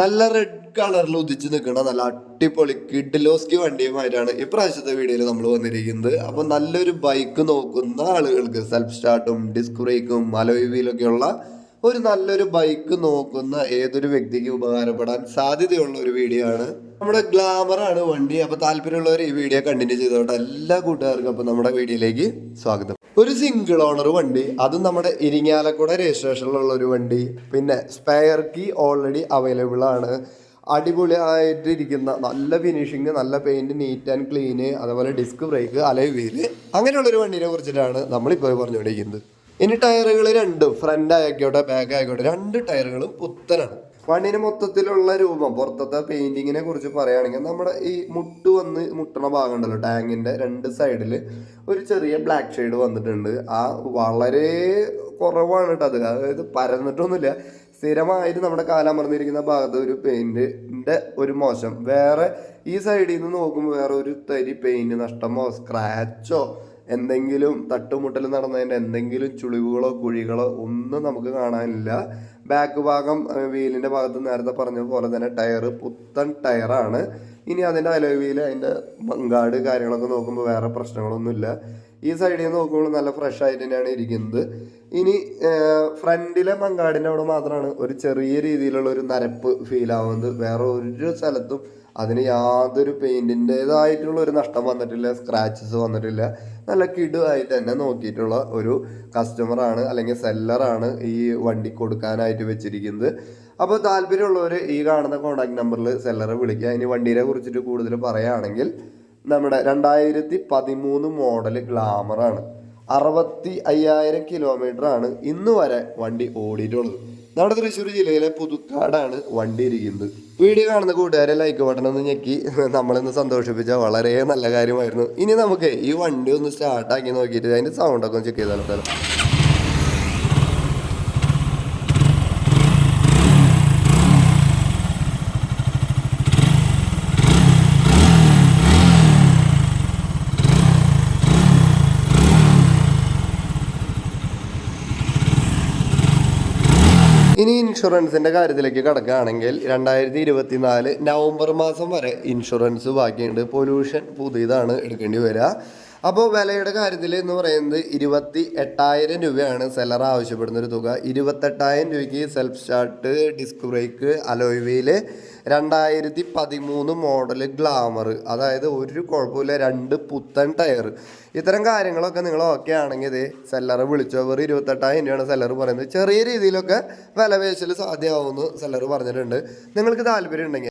നല്ല റെഡ് കളറിൽ ഉദിച്ച് നിൽക്കുന്ന നല്ല അടിപൊളി കിഡ്ലോസ്കി വണ്ടിയുമായിട്ടാണ് ഇപ്രാവശ്യത്തെ വീഡിയോയിൽ നമ്മൾ വന്നിരിക്കുന്നത്. അപ്പോൾ നല്ലൊരു ബൈക്ക് നോക്കുന്ന ആളുകൾക്ക് സെൽഫ് സ്റ്റാർട്ടും ഡിസ്ക് ബ്രേക്കും അലോയ് വീലൊക്കെയുള്ള ഒരു നല്ലൊരു ബൈക്ക് നോക്കുന്ന ഏതൊരു വ്യക്തിക്ക് ഉപകാരപ്പെടാൻ സാധ്യതയുള്ള ഒരു വീഡിയോ ആണ്. നമ്മുടെ ഗ്ലാമർ ആണ് വണ്ടി. അപ്പോൾ താല്പര്യമുള്ളവർ ഈ വീഡിയോ കണ്ടിന്യൂ ചെയ്തോട്ടെ. എല്ലാ കൂട്ടുകാർക്കും അപ്പോൾ നമ്മുടെ വീഡിയോയിലേക്ക് സ്വാഗതം. ഒരു സിംഗിൾ ഓണർ വണ്ടി അതും നമ്മുടെ ഇരിങ്ങാലക്കുട രജിസ്ട്രേഷനിലുള്ള ഒരു വണ്ടി പിന്നെ സ്പെയർ കീ ഓൾറെഡി അവൈലബിൾ ആണ്. അടിപൊളിയായിട്ടിരിക്കുന്ന നല്ല ഫിനിഷിങ് നല്ല പെയിന്റ് നീറ്റ് ആൻഡ് ക്ലീന് അതുപോലെ ഡിസ്ക് ബ്രേക്ക് അലൈ വീൽ അങ്ങനെയുള്ളൊരു വണ്ടീനെ കുറിച്ചിട്ടാണ് നമ്മളിപ്പോൾ പറഞ്ഞുകൊണ്ടിരിക്കുന്നത്. ഇനി ടയറുകൾ രണ്ടും ഫ്രണ്ട് ആയിക്കോട്ടെ ബാക്ക് ആയിക്കോട്ടെ രണ്ട് ടയറുകളും പുത്തനാണ്. വണ്ടിന് മൊത്തത്തിലുള്ള രൂപം. പുറത്തത്തെ പെയിന്റിങ്ങിനെ കുറിച്ച് പറയുകയാണെങ്കിൽ നമ്മുടെ ഈ മുട്ട് വന്ന് മുട്ടണ ഭാഗം ഉണ്ടല്ലോ ടാങ്കിന്റെ രണ്ട് സൈഡിൽ ഒരു ചെറിയ ബ്ലാക്ക് ഷെയ്ഡ് വന്നിട്ടുണ്ട്. ആ വളരെ കുറവാണ് കേട്ടോ അത്. അതായത് പരന്നിട്ടൊന്നുമില്ല. സ്ഥിരമായിട്ട് നമ്മുടെ കാലമർന്നിരിക്കുന്ന ഭാഗത്ത് ഒരു പെയിന്റിന്റെ ഒരു മോശം. വേറെ ഈ സൈഡിൽ നിന്ന് നോക്കുമ്പോൾ വേറെ ഒരു തരി പെയിന്റ് നഷ്ടമോ സ്ക്രാച്ചോ എന്തെങ്കിലും തട്ടുമുട്ടൽ നടന്നതിന്റെ എന്തെങ്കിലും ചുളിവുകളോ കുഴികളോ ഒന്നും നമുക്ക് കാണാനില്ല. ബാക്ക് ഭാഗം വീലിന്റെ ഭാഗത്ത് നേരത്തെ പറഞ്ഞ പോലെ തന്നെ ടയർ പുത്തൻ ടയറാണ്. ഇനി അതിന്റെ അലോവിയിൽ അതിന്റെ മങ്കാട് കാര്യങ്ങളൊക്കെ നോക്കുമ്പോൾ വേറെ പ്രശ്നങ്ങളൊന്നുമില്ല. ഈ സൈഡിൽ നിന്ന് നോക്കുമ്പോൾ നല്ല ഫ്രഷ് ആയിട്ട് തന്നെയാണ് ഇരിക്കുന്നത്. ഇനി ഫ്രണ്ടിലെ മങ്കാടിന്റെ അവിടെ മാത്രമാണ് ഒരു ചെറിയ രീതിയിലുള്ള ഒരു നരപ്പ് ഫീൽ ആവുന്നത്. വേറെ ഒരു സ്ഥലത്തും അതിന് യാതൊരു പെയിന്റിന്റെതായിട്ടുള്ള ഒരു നഷ്ടം വന്നിട്ടില്ല സ്ക്രാച്ചസ് വന്നിട്ടില്ല. നല്ല കിടുവായിട്ട് തന്നെ നോക്കിയിട്ടുള്ള ഒരു കസ്റ്റമറാണ് അല്ലെങ്കിൽ സെല്ലറാണ് ഈ വണ്ടി കൊടുക്കാനായിട്ട് വെച്ചിരിക്കുന്നത്. അപ്പോൾ താല്പര്യമുള്ളവർ ഈ കാണുന്ന കോൺടാക്ട് നമ്പറിൽ സെല്ലറെ വിളിക്കുക. ഇനി വണ്ടീനെ കുറിച്ചിട്ട് കൂടുതൽ പറയുകയാണെങ്കിൽ നമ്മുടെ രണ്ടായിരത്തി പതിമൂന്ന് മോഡൽ ഗ്ലാമറാണ് അറുപത്തി അയ്യായിരം കിലോമീറ്റർ ആണ് ഇന്ന് വരെ വണ്ടി ഓടിയിട്ടുള്ളത്. നമ്മുടെ തൃശ്ശൂർ ജില്ലയിലെ പുതുക്കാടാണ് വണ്ടി ഇരിക്കുന്നത്. വീഡിയോ കാണുന്ന കൂട്ടുകാരെ ലൈക്ക് ബട്ടൺ ഒന്ന് ഞെക്കി. നമ്മളിന്ന് സന്തോഷിപ്പിച്ച വളരെ നല്ല കാര്യമായിരുന്നു. ഇനി നമുക്ക് ഈ വണ്ടി ഒന്ന് സ്റ്റാർട്ടാക്കി നോക്കിയിട്ട് അതിന്റെ സൗണ്ടൊക്കെ ഒന്ന് ചെക്ക് ചെയ്താലോ ഇനി ഇൻഷുറൻസിന്റെ കാര്യത്തിലേക്ക് കടക്കുകയാണെങ്കിൽ രണ്ടായിരത്തി ഇരുപത്തിനാല് നവംബർ മാസം വരെ ഇൻഷുറൻസ് ബാക്കിയുണ്ട്. പൊല്യൂഷൻ പുതിയതാണ് എടുക്കേണ്ടി വരിക. അപ്പോൾ വിലയുടെ കാര്യത്തിൽ എന്ന് പറയുന്നത് ഇരുപത്തി എട്ടായിരം രൂപയാണ് സെല്ലർ ആവശ്യപ്പെടുന്ന ഒരു തുക. ഇരുപത്തെട്ടായിരം രൂപയ്ക്ക് self start disc brake alloy രണ്ടായിരത്തി പതിമൂന്ന് മോഡൽ ഗ്ലാമർ അതായത് ഒരു കുഴപ്പമില്ല രണ്ട് പുത്തൻ ടയർ ഇത്തരം കാര്യങ്ങളൊക്കെ നിങ്ങൾ ഓക്കെ ആണെങ്കിൽ ഇത് സെല്ലറെ വിളിച്ചോ വെറും ഇരുപത്തെട്ടായിരം രൂപയാണ് സെല്ലർ പറയുന്നത്. ചെറിയ രീതിയിലൊക്കെ വില പേശൽ സാധ്യമാവുമെന്ന് സെല്ലർ പറഞ്ഞിട്ടുണ്ട്. നിങ്ങൾക്ക് താല്പര്യം ഉണ്ടെങ്കിൽ